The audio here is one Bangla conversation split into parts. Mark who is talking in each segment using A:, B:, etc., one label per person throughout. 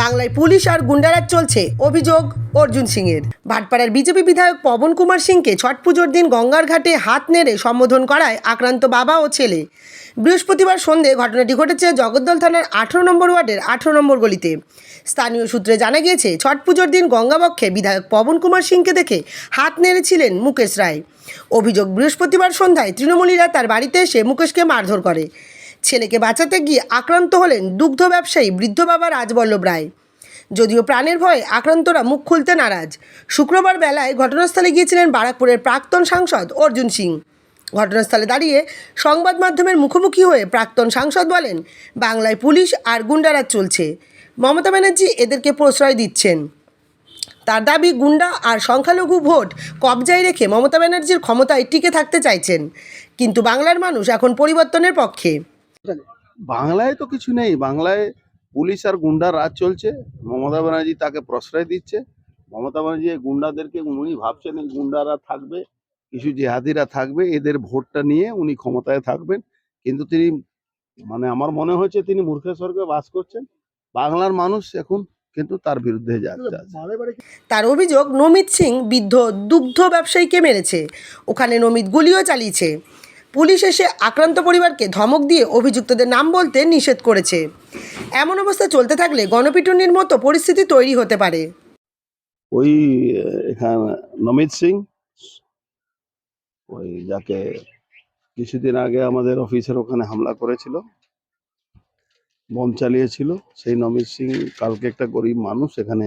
A: বাংলায় পুলিশ আর গুন্ডারাজ চলছে অভিযোগ অর্জুন সিংয়ের। ভাটপাড়ার বিজেপি বিধায়ক পবন কুমার সিংকে ছট পুজোর দিন গঙ্গার ঘাটে হাত নেড়ে সম্বোধন করায় আক্রান্ত বাবা ও ছেলে। বৃহস্পতিবার সন্ধে ঘটনাটি ঘটেছে জগদ্দল থানার আঠেরো নম্বর ওয়ার্ডের আঠেরো নম্বর গলিতে। স্থানীয় সূত্রে জানা গিয়েছে, ছট পুজোর দিন গঙ্গাবক্ষে বিধায়ক পবন কুমার সিংকে দেখে হাত নেড়েছিলেন মুকেশ রায়। অভিযোগ বৃহস্পতিবার সন্ধ্যায় তৃণমূলীরা তার বাড়িতে এসে মুকেশকে মারধর করে। ছেলেকে বাঁচাতে গিয়ে আক্রান্ত হলেন দুগ্ধ ব্যবসায়ী বৃদ্ধ বাবা রাজবল্লভ রায়। যদিও প্রাণের ভয়ে আক্রান্তরা মুখ খুলতে নারাজ, শুক্রবার বেলায় ঘটনাস্থলে গিয়েছিলেন বারাকপুরের প্রাক্তন সাংসদ অর্জুন সিং। ঘটনাস্থলে দাঁড়িয়ে সংবাদ মাধ্যমের মুখোমুখি হয়ে প্রাক্তন সাংসদ বলেন, বাংলায় পুলিশ আর গুন্ডারাজ চলছে। মমতা ব্যানার্জি এদেরকে প্রশ্রয় দিচ্ছেন। তার দাবি গুন্ডা আর সংখ্যালঘু ভোট কবজায় রেখে মমতা ব্যানার্জির ক্ষমতায় টিকে থাকতে চাইছেন। কিন্তু বাংলার মানুষ এখন পরিবর্তনের পক্ষে।
B: বাংলায় তো কিছু নেই। বাংলায় পুলিশ আর গুন্ডার রাজ চলছে। মমতা ব্যানার্জি তাকে প্রশ্রয় দিচ্ছে। মমতা ব্যানার্জি এই গুন্ডাদেরকে উনি ভাবছেন এই গুন্ডারা থাকবে কিছু জেহাদিরা থাকবে এদের ভোটটা নিয়ে উনি ক্ষমতায় থাকবেন। কিন্তু তিনি মানে আমার মনে হয়েছে তিনি মূর্খের স্বর্গে বাস করছেন। বাংলার মানুষ এখন কিন্তু তার বিরুদ্ধে যাচ্ছে।
A: তার অভিযোগ নমিত সিং বৃদ্ধ দুগ্ধ ব্যবসায়ীকে মেরেছে। ওখানে নমিত গুলিও চালিয়েছে। পুলিশ এসে আক্রান্ত পরিবারকে ধমক দিয়ে অভিযুক্তদের নাম বলতে নিষেধ করেছে। এমন অবস্থা চলতে থাকলে গণপিটুনির মতো পরিস্থিতি তৈরি হতে পারে।
B: ওই, এখানে নমিত সিং, ওই যাকে কিছুদিন আগে আমাদের অফিসের ওখানে হামলা করেছিল, বম চালিয়েছিল, সেই নমিত সিং কালকে একটা গরিব মানুষ এখানে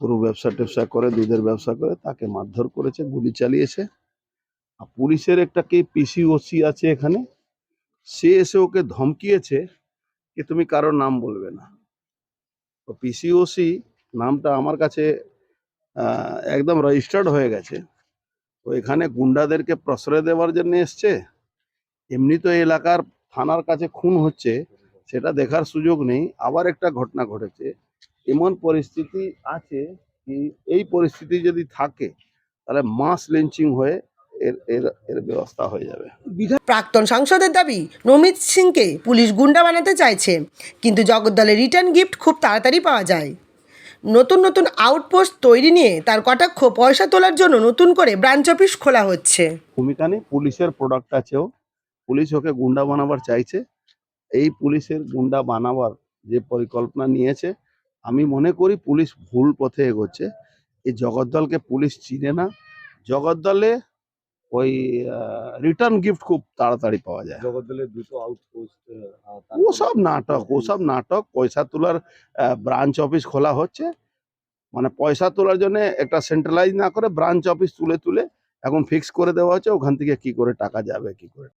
B: পুরো ব্যবসা টেবসা করে, দুধের ব্যবসা করে, তাকে মারধর করেছে, গুলি চালিয়েছে। পুলিশের একটা কে পিসিওসি আছে এখানে? সে এসে ওকে ধমকিয়েছে যে তুমি কারোর নাম বলবে না। তো পিসিওসি নামটা আমার কাছে একদম রেজিস্টার্ড হয়ে গেছে। তো এখানে গুন্ডাদেরকে প্রশ্রয় দেওয়ার জন্য এসছে। এমনি তো এলাকার থানার কাছে খুন হচ্ছে, সেটা দেখার সুযোগ নেই। আবার একটা ঘটনা ঘটেছে। এমন পরিস্থিতি আছে কি, এই পরিস্থিতি যদি থাকে, তাহলে মাস লিঞ্চিং হয়ে এর এর এর ব্যবস্থা হয়ে যাবে।
A: প্রাক্তন সাংসদের দাবি নমিত সিংকে পুলিশ গুন্ডা বানাতে চাইছে কিন্তু জগদ্দলের রিটার্ন গিফট খুব তাড়াতাড়ি পাওয়া যায়। নতুন নতুন আউটপোস্ট তৈরি নিয়ে তার কটাক্ষ পয়সা তোলার জন্য নতুন করে ব্রাঞ্চ অফিস খোলা হচ্ছে।
B: ভূমিকা নেই পুলিশের প্রোডাক্ট আছেও পুলিশ ওকে গুন্ডা বানাবার চাইছে। এই পুলিশের গুন্ডা বানাবার যে পরিকল্পনা নিয়েছে আমি মনে করি পুলিশ ভুল পথে এগোচ্ছে। এই জগদ্দলকে পুলিশ চিনে না। জগদ্দলে ওই রিটার্ন গিফট খুব তাড়াতাড়ি পাওয়া যায়।
C: জগদ্দলের দুটো আউটপোস্ট
B: ওসব নাটক ওসব নাটক পয়সা তোলার ব্রাঞ্চ অফিস খোলা হচ্ছে। মানে পয়সা তোলার জন্য একটা সেন্ট্রালাইজ না করে ব্রাঞ্চ অফিস তুলে তুলে এখন ফিক্স করে দেওয়া হচ্ছে। ওখান থেকে কি করে টাকা যাবে কি করে